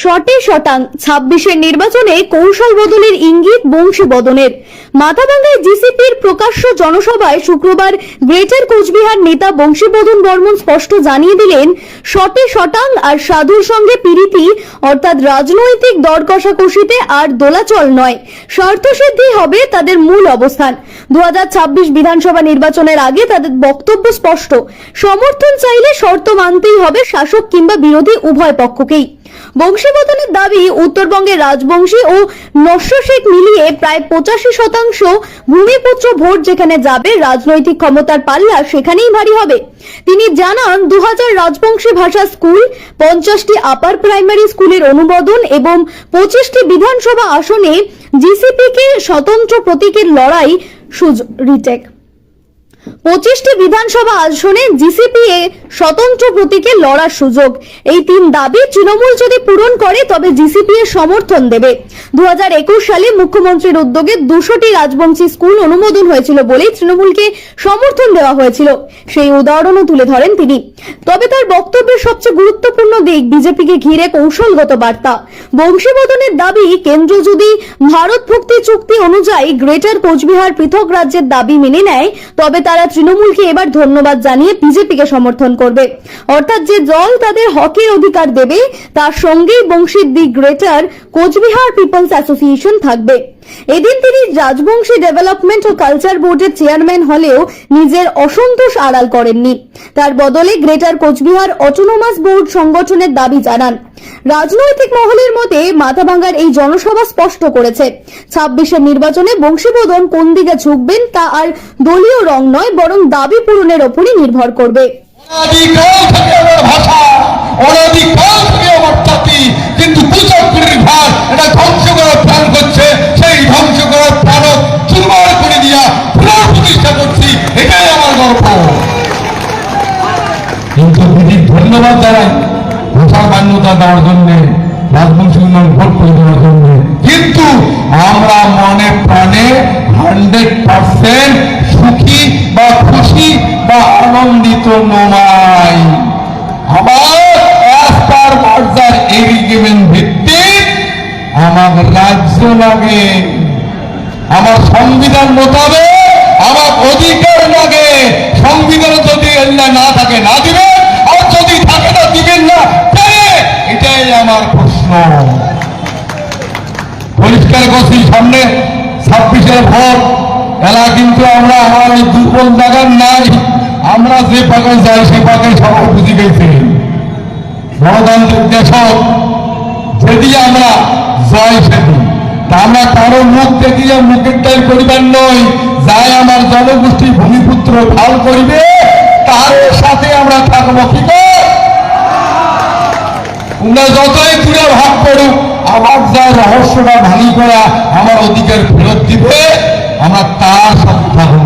শটে শটাং ছাব্বিশের নির্বাচনে কৌশল বদলের ইঙ্গিত বংশী বদনের মাথাভাঙ্গায় জিসিপির প্রকাশ্য জনসভায় শুক্রবার গ্রেটার কোচবিহার নেতা বংশীবদন বর্মন স্পষ্ট জানিয়ে দিলেন, শটে শটাং আর সাধুর সঙ্গে পিরিতি, অর্থাৎ রাজনৈতিক দর কষাকষিতে আর দোলাচল নয়। স্বার্থসিদ্ধি হবে তাদের মূল অবস্থান। দু হাজার ছাব্বিশ বিধানসভা নির্বাচনের আগে তাদের বক্তব্য স্পষ্ট। সমর্থন চাইলে শর্ত মানতেই হবে শাসক কিংবা বিরোধী উভয় পক্ষকেই। বংশীবদনের দাবি উত্তরবঙ্গের রাজবংশী ও নস্য শেখ মিলিয়ে প্রায় পঁচাশি শতাংশ ভূমিপুত্র ভোট যেখানে যাবে, রাজনৈতিক ক্ষমতার পাল্লা সেখানেই ভারী হবে। তিনি জানান দু হাজার রাজবংশী ভাষা স্কুল, পঞ্চাশটি আপার প্রাইমারি স্কুলের অনুমোদন এবং পঁচিশটি বিধানসভা আসনে জিসিপি কে স্বতন্ত্র প্রতীকের লড়াই সুজ, রিটেক। পঁচিশটি বিধানসভা আসনে জিসিপিএ স্বতন্ত্র প্রতীকে লড়ার সুযোগ। এই তিন দাবি তৃণমূল যদি পূরণ করে, তবে জিসিপিএ সমর্থন দেবে। দু সালে মুখ্যমন্ত্রীর উদ্যোগে দুশোটি রাজবংশী স্কুল অনুমোদন হয়েছিল বলেই তৃণমূলকে সমর্থন দেওয়া হয়েছিল। সেই উদাহরণও তুলে ধরেন তিনি। তবে তার বক্তব্যের সবচেয়ে গুরুত্বপূর্ণ দিক বিজেপিকে ঘিরে কৌশলগত বার্তা। বংশীবদনের দাবি, কেন্দ্র যদি ভারত ভুক্তি চুক্তি অনুযায়ী গ্রেটার কোচবিহার পৃথক রাজ্যের দাবি মেনে নেয়, তবে তারা তৃণমূলকে এবার ধন্যবাদ জানিয়ে বিজেপিকে সমর্থন করবে। অর্থাৎ যে দল তাদের হকের অধিকার দেবে, তার সঙ্গেই বংশীর the greater Coochbehar people's association থাকবে। এদিন তিনি রাজবংশী ডেভেলপমেন্ট ও কালচার বোর্ডের চেয়ারম্যান হলেও নিজের অসন্তোষ আড়াল করেননি। তার বদলে গ্রেটার কোচবিহার অটোনোমাস বোর্ড সংগঠনের দাবি জানান। রাজনৈতিক মহলের মতে মাথাভাঙ্গার এই জনসভা স্পষ্ট করেছে। ছাব্বিশের নির্বাচনে বংশীবদন কোন দিকে ঝুঁকবেন তা আর দলীয় রং নয় বরং দাবি পূরণের ওপরই নির্ভর করবে। অনাদিকাল থেকে আমার ভাষা অনাদিকাল থেকে আমার জাতি কিন্তু কুচক্রির এটা ধ্বংস করার প্ল্যান করছে। সেই ধ্বংস করার প্ল্যানও চুরমার করে দিয়া পুনঃপ্রতিষ্ঠা করছি এটাই আমার গল্প কিন্তু ধন্যবাদ জানাই। ভাষা মান্যতা দেওয়ার জন্য রাজবংশী উন্নয়ন ভোট করে দেওয়ার জন্য। কিন্তু আমরা মনে প্রাণে হান্ড্রেড পার্সেন্ট সুখী বা খুশি বা আনন্দিত নয় আমার রাস্তার এগ্রিমেন্ট ভিত্তিক আমার রাজ্য লাগে, আমার সংবিধান মোতাবেক আমার অধিকার লাগে সংবিধানে যদি এল্লা না থাকে না দিবে আর যদি থাকে না দিবেন না কেন এটাই আমার প্রশ্ন পরিষ্কার করছি, সামনে ছাব্বিশের ভোট। এলা কিন্তু আমরা আমার দুর্বল জায়গার নাই। আমরা যে পাকে যাই, সে পাকে সবাই গণতান্ত্রিক যদি আমরা জয় আমরা কারও মুখ দেখিয়ে মুখের টাই নই। যাই আমার জনগোষ্ঠী ভূমিপুত্র ভালো করিবে, তার সাথে আমরা থাকব, কি? তোমরা যতই দূরে ভাগ পড়ুক আমার যা রহস্যটা ভাঙি করা আমার অধিকার ফেরত দিবে, আমরা তার সাথে থাকব